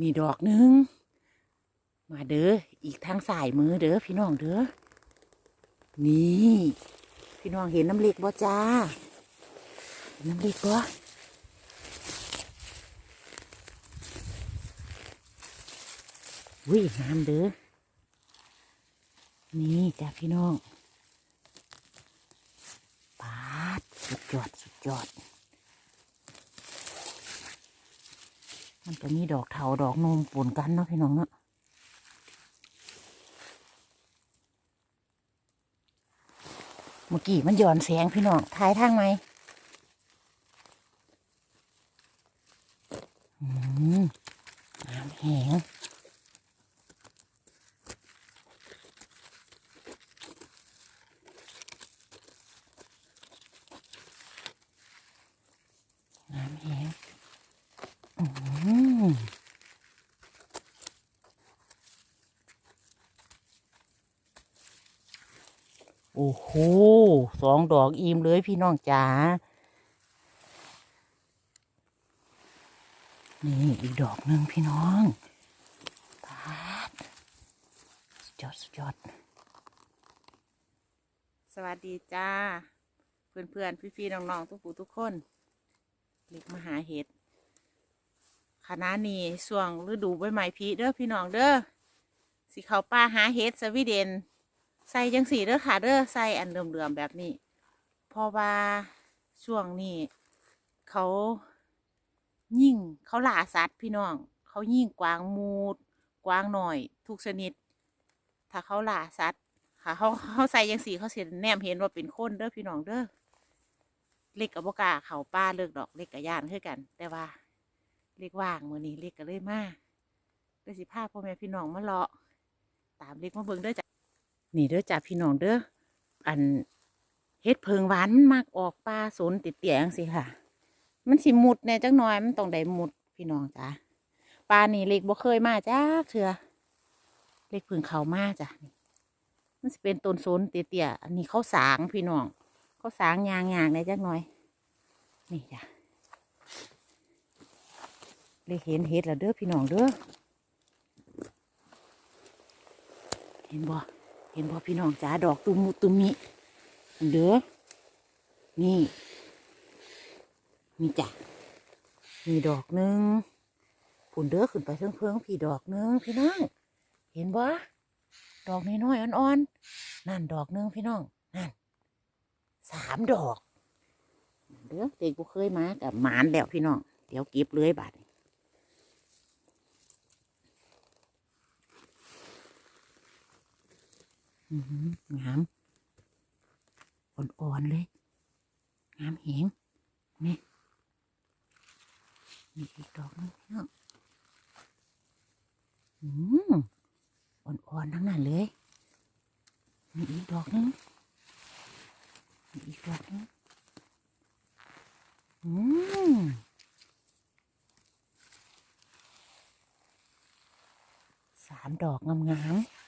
มีดอกหนึ่งมาเด้ออีกทางสายมือเด้อพี่น้องเด้อนี่ พี่น้องเห็นน้ำเล็กบ่จ้าเห็นน้ำเล็กบ่วิ่งน้ำเด้อนี่จ้าพี่น้องปาดสุดยอดสุดยอด มันก็มีดอกเถาดอกนมปนกันเนาะพี่น้องเนาะเมื่อกี้มันหย่อนแสงพี่น้องถ่ายทางไหมอืมน้ำแห้งน้ำแห้ง โอ้โหสองดอกอิ่มเลยพี่น้องจ๋า นี่อีกดอกหนึ่งพี่น้องปาดสุดยอดสุดยอด สวัสดีจ้า เพื่อนเพื่อนพี่พี่ๆน้องๆทุกผู้ทุกคนเล็กมาหาเห็ดคณะนี้ช่วงฤดูใบไม้ผลิเด้อพี่น้องเด้อสิเขาป่าหาเห็ดสวีเดน ใส่จังสีเด้อค่ะเด้อใส่อันเดิมๆแบบนี้ เพราะว่าช่วงนี้เขายิ่งเขาล่าสัตว์พี่น้อง เขายิ่งกวางมูด กวางหน่อย ทุกชนิด ถ้าเขาล่าสัตว์ค่ะเขาเขาใส่จังสีเขาเสียแนมเห็นว่าเป็นคนเด้อพี่น้องเด้อเล็กกับบกาเขาป้าเลิกดอกเล็กกับย่านคือกัน แต่ว่าเล็กว่างมือนี้เล็กก็เลยมาเลยสิพาพ่อแม่พี่น้องมาเลาะตามเล็กมาเบิ่งเด้อจ้ะ นี่เด้อจ้าพี่น้องเด้ออันเฮ็ดเพิงหวานมันมักออกปลาสนติดเตียงสิค่ะ มันสิมุดแหน่จังน้อยมันต้องได้มุดพี่น้องจ้าปลานี่เล็กบ่เคยมาจ้าเถื่อเล็กเพิ่งเขามาจ้ะมันสิเป็นต้นสนเตี้ยๆอันนี้เขาสางพี่น้องเขาสางยางยางๆได้จักหน่อย นี่จ้ะเล็กเห็นเห็ดแล้วเด้อพี่น้องเด้อเห็นบ่ ห็นพ่อพี่น้องจ๋าดอกตุมมุตุมิเด้อนี่นี่จ้ะมีดอกหนึ่งผุนเด้อขึ้นไปเพิ่งเพิ่งพี่ดอกหนึ่งพี่น้องเห็นบ่ดอกน้อยๆอ่อนๆนั่นดอกหนึ่งพี่น้องนั่นสามดอกเด้อเด็กกูเคยมากับหมานแล้วพี่น้องเดี๋ยวเก็บเลยบาดนี้ อือหือ งาม อ่อน ๆ เลย งามแหงนี่มีอีกดอกหนึงเนาะอืมอ่อน ๆ ทั้งนั้นเลย มีอีกดอกหนึงมีอีกดอกหนึงอืมสามดอกงามๆ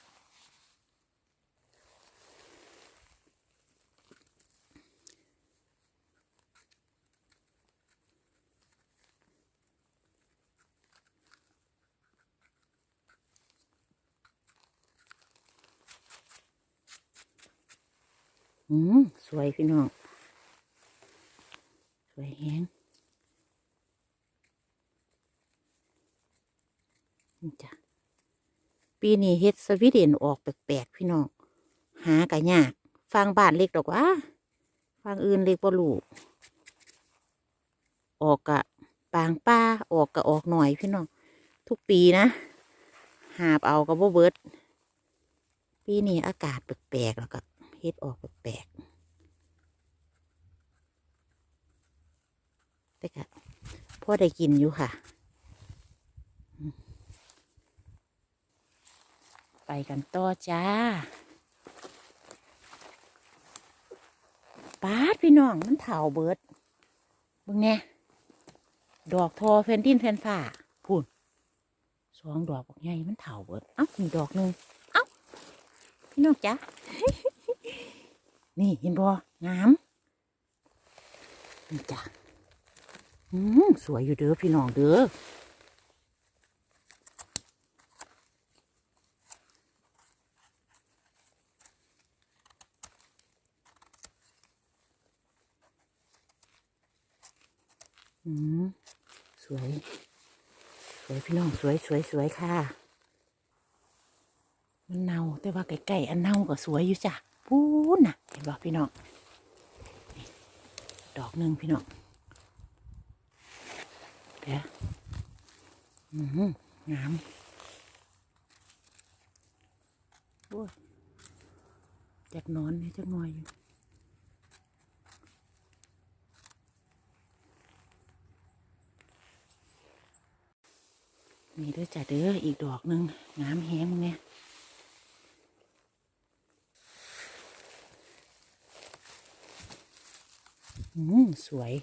อืมสวยพี่น้อง สวยแฮงจ้ะปีนี้เฮ็ดสวีเดนออกแปลกๆพี่น้อง หากะยากฟังบ้านเล็กดอกว่าฟังอื่นเล็กบ่รู้ออกกะปางป้าออกกะออกหน่อยพี่น้อง ทุกปีนะหาบเอากับบ่เบิด ปีนี้อากาศแปลกๆแล้วก็ เฮ็ดออกแปลกๆแต่ก็พอได้กินอยู่ค่ะ ไปกันต่อจ้าปาดพี่น้องมันเถาเบิดบิ่งแน่ดอกทอเฟนตินเฟนฝ่าพูนสองดอกบอกใหญ่มันเถาเบิด เอ้ามีดอกหนึ่งเอ้าพี่น้องจ้ะ นี่เห็นบ่งาม นี่จ้ะอืมสวยอยู่เด้อพี่น้องเด้ออืมสวย สวยพี่น้องสวยสวยสวยค่ะ มันเน่าแต่ว่าไก่ไก่อันเน่าก็สวยอยู่จ้ะปูนน่ะ บ่พี่น้องดอกหนึ่งพี่น้องเดี๋ยวอืมงามโอ้ยจักนอนเนี่ยจักหน่อยอยู่นี่ด้อจ้ะเด้ออีกดอกหนึ่งงามแฮงมึงเนี่ย อืม สวย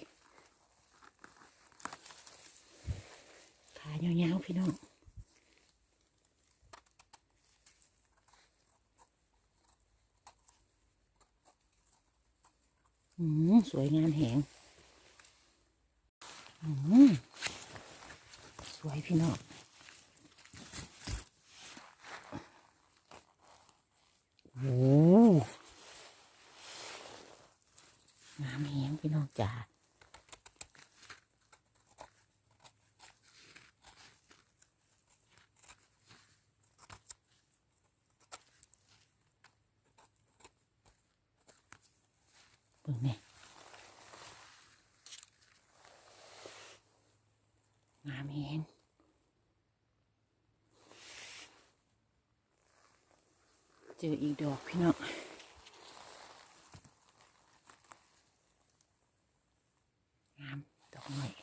ขายาวๆพี่น้องสวยงามแหงสวยพี่น้อง โอ้งาม แหงพี่น้องจ๋าเบิ่งนี่งามแหงเจออีก ดอกพี่น้อหน่อย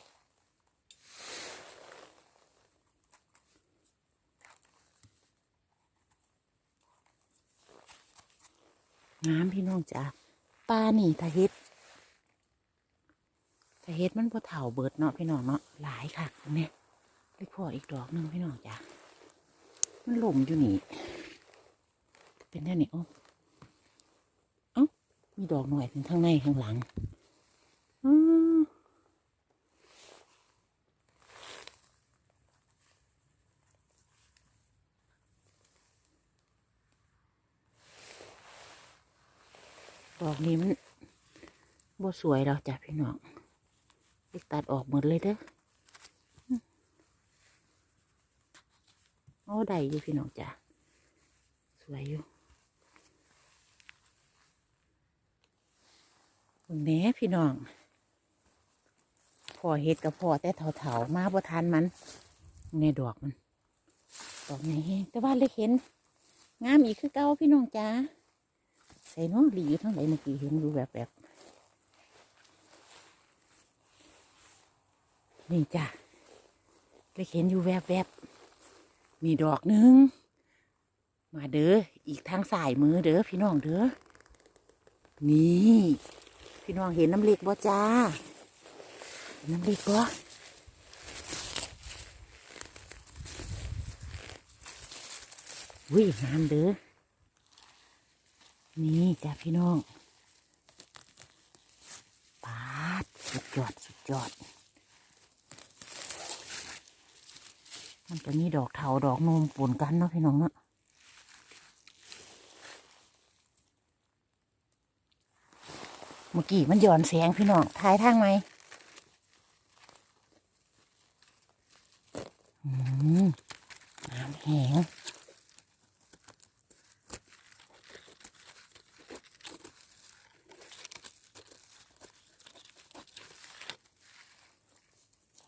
งามพี่น้องจ้ะปลาหนี่ทะเฮ็ดทะเฮ็ดมันพอเถ่าเบิดเนาะพี่น้องเนาะหลายค่ะเนี่ยเล็กพ่ออีกดอกหนึ่งพี่น้องจ้ะมันหล่มอยู่นี่ เป็นแน่นี่โอ้เอ้ามีดอกหน่อยถึงข้างในข้างหลัง อืมดอกนี้มัน บ่สวยแล้วจ้ะพี่น้องไปตัดออกหมดเลยเด้ออืมโอ้ได้อยู่พี่น้องจ้ะสวยอยู่เบิ่งแหน่พี่น้องพอเห็ดกับพอแต่เถาๆมาบ่ทันมันในดอกมันดอกไหนแต่ว่าเล็กเห็น งามอีกคือเก่าพี่น้องจ้าใส่เน้องหลีอยู่ทั้งไหนเมื่อกี้เห็นดูแบบแบบ นี่จ้ะเล็เห็นอยู่แวบแบบมีดอกหนึ่งมาเด้อ อีกทางสายมือเด้อพี่น้องเด้อ นี่ พี่น้องเห็นน้ำเล็กบ่จ้า น้ำเล็กบ่วิน้ำเด้อ นี่จ้ะพี่น้องปาดสุดยอด สุดยอด มันจะมีดอกเถาดอกนมปนกันเนาะพี่น้องเนาะเมื่อกี้มันย่อนแสงพี่น้องทายทางไหมอืมน้ำแห้ง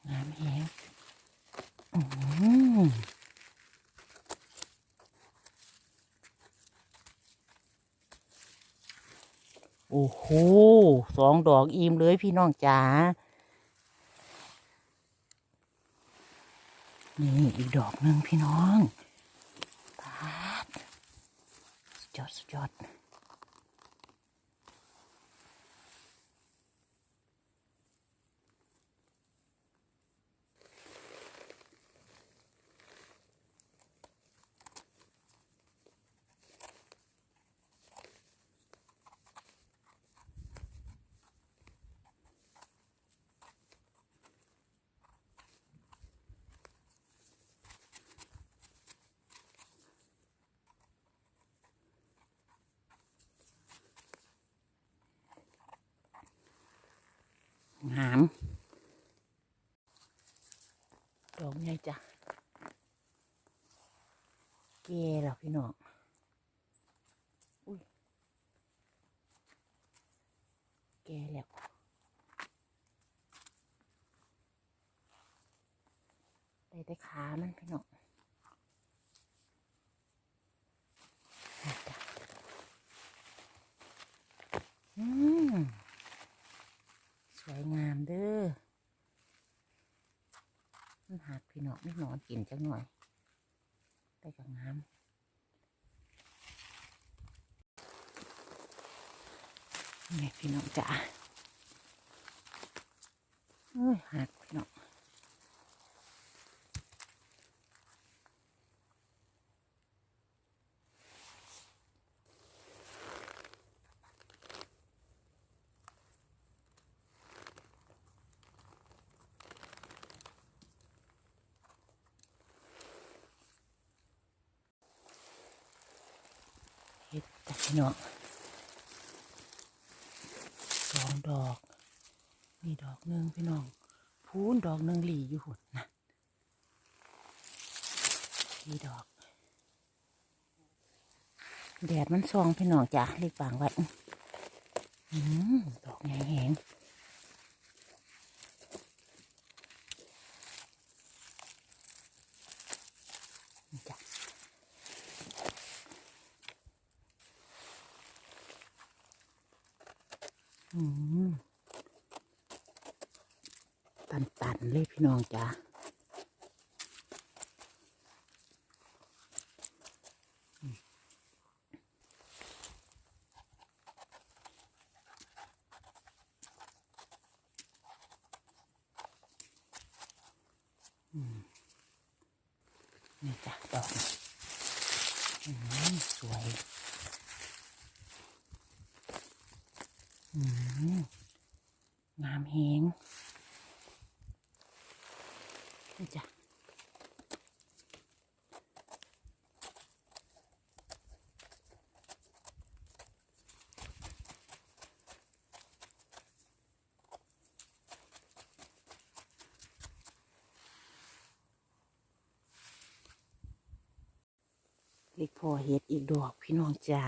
น้ำแห้งอืมโอ้โหสองดอกอิ่มเลยพี่น้องจ๋านี่อีกดอกหนึ่งพี่น้องปาดสุดยอดสุดยอด งาม ดอกใหญ่จ้ะแก่แล้วพี่น้องอุ้ยแก่แล้วได้แต่ขามันพี่น้องนี่จ้ะอืม สวยงามเด้อ มันหักพี่น้อง ไม่นอนกินจังหน่อยไปกับน้ำนี่พี่น้องจ๋าเอ้ยหักพี่น้อง พี่น้องสองดอกนี่ดอกหนึ่งพี่น้องพูนดอกหนึ่งหลีอยู่หุ่นนะนี่ดอกแดดมันซองพี่น้องจ้ะเรียกบางไว้อืมดอกแหงแหงนี่จ้ะอืมตันตันๆ เลยพี่น้องจ้ะอืมอืมนี่จ้ะดอกสวยอืมงามแหง นี่จ้ะเล็กพอเฮ็ดอีกดอกพี่น้องจ๋า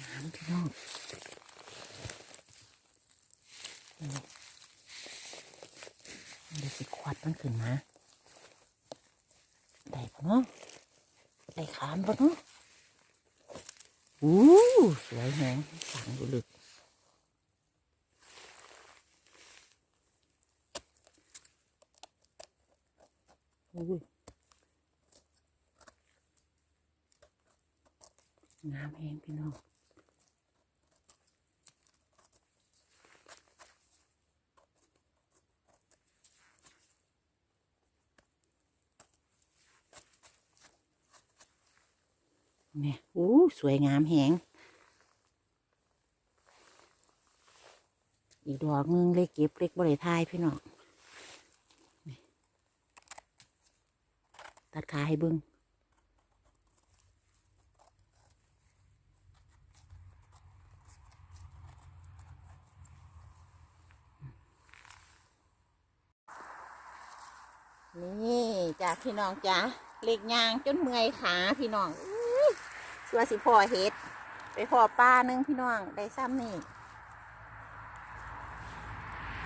งามพี่น้องนี่ เดี๋ยวสิควัดมันขึ้นมาได้ปะเนาะได้ขามปะเนาะอู้สวยแฮงฝังอยู่ลึกอุ้ยงามแฮงพี่น้อง เนี่ยอู้ สวยงามแหงอีกดอกนึงเล็กเก็บเล็กบริทายพี่น้องตัดขาให้เบิ้งนี่จ้าพี่น้องจ้าเล็กยางจนเมื่อยขาพี่น้อง ตัวสิพ่อเฮ็ด ไปพ่อป้านึงพี่น้องได้ซ้ำนี่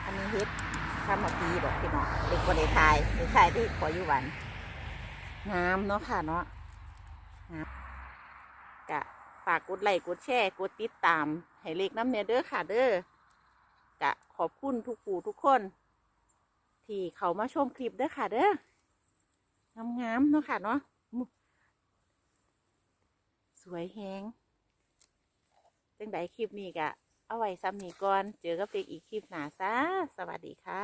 อันนี้เฮ็ดข้ามาปีดอกพี่น้องเด็กคนได้ทายได้ทายที่ขออยู่หวันงามเนาะค่ะเนาะงามกะฝากกดไลค์กดแชร์กดติดตาม ให้เล็กน้ำเนเด้อค่ะเด้อกะขอบคุณทุกผู้ทุกคน ที่เขามาชมคลิปเด้อค่ะเด้องามๆเนาะค่ะเนาะ สวยแฮงจังไดคลิปนี้กะเอาไว้ซ้ำนี้ก่อน เจอกับเด็กอีกคลิปหนาซะสวัสดีค่ะ